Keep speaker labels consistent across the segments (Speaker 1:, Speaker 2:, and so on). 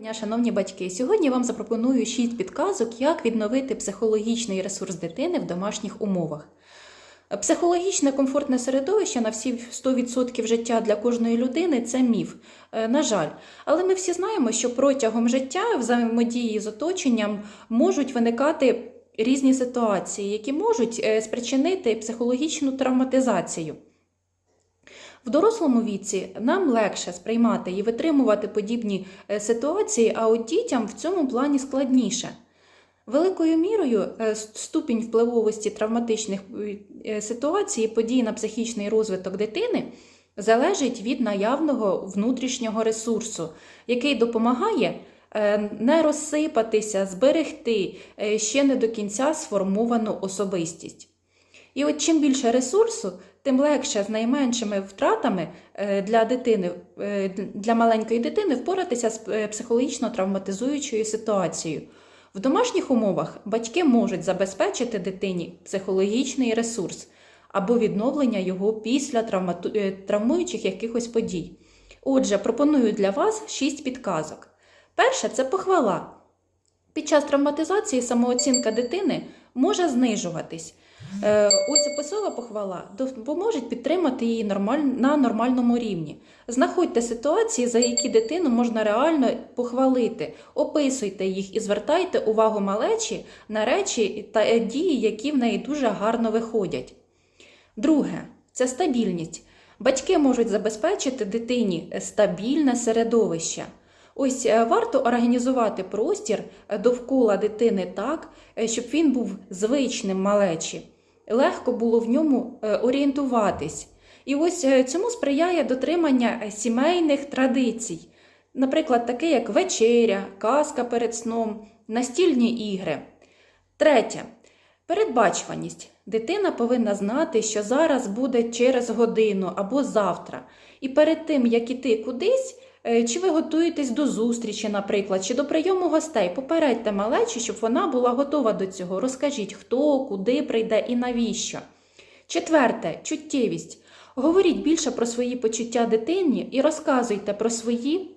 Speaker 1: Дня, шановні батьки, сьогодні я вам запропоную 6 підказок, як відновити психологічний ресурс дитини в домашніх умовах. Психологічне комфортне середовище на всі 100% життя для кожної людини це міф. Е, На жаль, але ми всі знаємо, що протягом життя взаємодії з оточенням можуть виникати різні ситуації, які можуть е, спричинити психологічну травматизацію. В дорослому віці нам легше сприймати і витримувати подібні е, ситуації, а от дітям в цьому плані складніше. Великою мірою е, ступінь впливовості травматичних е, ситуацій і подій на психічний розвиток дитини залежить від наявного внутрішнього ресурсу, який допомагає не розсипатися, зберегти ще не до кінця сформовану особистість. І от чим більше ресурсу, тим легше з найменшими втратами е, для дитини, е, для маленької дитини впоратися з е, психологічно травматизуючою ситуацією. В домашніх умовах батьки можуть забезпечити дитині психологічний ресурс або відновлення його після травмуючих якихось подій. Отже, пропоную для вас 6 підказок. Перше це похвала. Під час травматизації самооцінка дитини може знижуватись. Е, Ось описова похвала допоможе підтримати її на нормальному рівні. Знаходьте ситуації, за які дитину можна реально похвалити, описуйте їх і звертайте увагу малечі на речі та дії, які в неї дуже гарно виходять. Друге це стабільність. Батьки можуть забезпечити дитині стабільне середовище. Ось е, варто організувати простір е, довкола дитини так, щоб він був звичним малечі. Легко було в ньому е, орієнтуватись. І ось е, цьому сприяє дотримання е, сімейних традицій, наприклад, таке як вечеря, казка перед сном, настільні ігри. Третє передбачуваність. Дитина повинна знати, що зараз буде через годину або завтра. І перед тим, як іти кудись, чи ви готуєтесь до зустрічі, наприклад, чи до прийому гостей, попередьте малечі, щоб вона була готова до цього. Розкажіть, хто, куди прийде і навіщо. Четверте чуттєвість. Говоріть більше про свої почуття дитині і розказуйте про свої.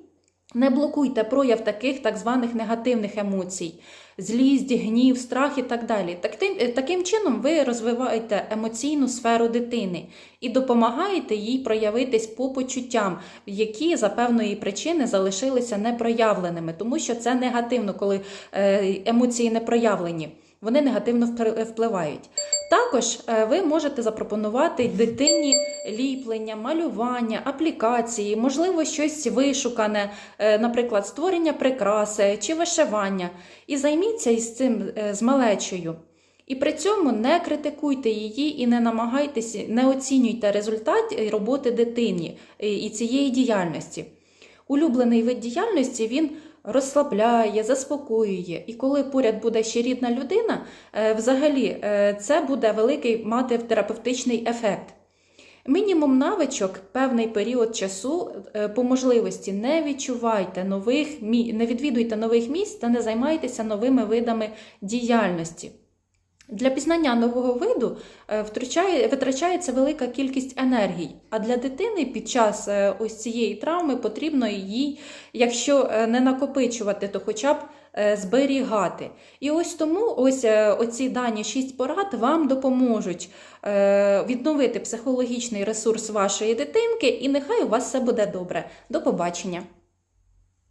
Speaker 1: Не блокуйте прояв таких так званих негативних емоцій, злість, гнів, страх і так далі. Так, е, таким чином ви розвиваєте емоційну сферу дитини і допомагаєте їй проявитись по почуттям, які за певної причини залишилися непроявленими, тому що це негативно, коли е, емоції не проявлені. Вони негативно впливають. Також е, ви можете запропонувати дитині ліплення, малювання, аплікації, можливо, щось вишукане, е, наприклад, створення прикраси чи вишивання. І займіться із цим е, з малечою. І при цьому не критикуйте її і не намагайтеся, не оцінюйте результат роботи дитині і цієї діяльності. Улюблений вид діяльності він розслабляє, заспокоює. І коли поряд буде ще рідна людина, е, взагалі е, це буде великий мати терапевтичний ефект. Мінімум навичок певний період часу е, по можливості не відчувайте нових не відвідуйте нових місць та не займайтеся новими видами діяльності. Для пізнання нового виду е, витрачається велика кількість енергій, а для дитини під час е, ось цієї травми потрібно її, якщо е, не накопичувати, то хоча б зберігати. І ось тому ось оці дані 6 порад вам допоможуть відновити психологічний ресурс вашої дитинки, і нехай у вас все буде добре. До побачення!